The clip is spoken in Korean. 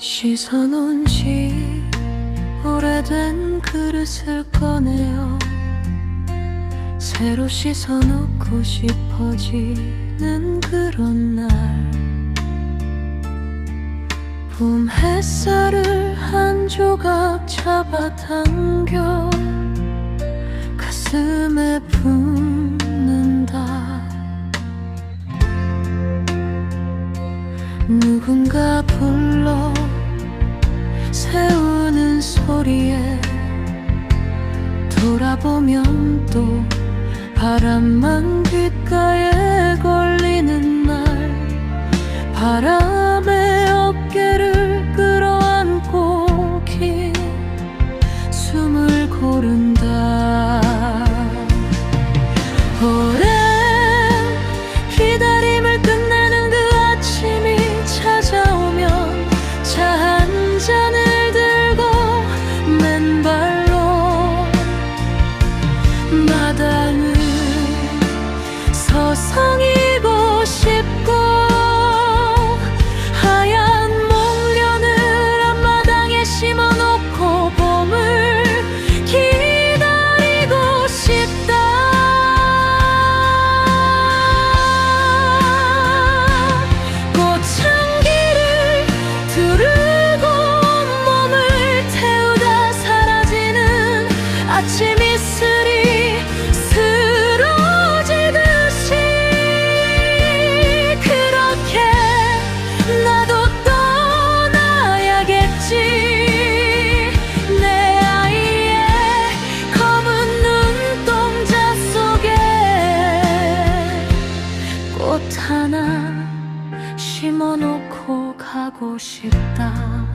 씻어 놓은 지 오래된 그릇을 꺼내어 새로 씻어 놓고 싶어지는 그런 날. 봄 햇살을 한 조각 잡아당겨 가슴에 붓는다. 누군가 불러 세우는 소리에 돌아보면 또 바람만 귓가에 걸리는 날 바람에 어깨를 끌어안고 긴 숨을 고른다 꽃 하나 심어놓고 가고 싶다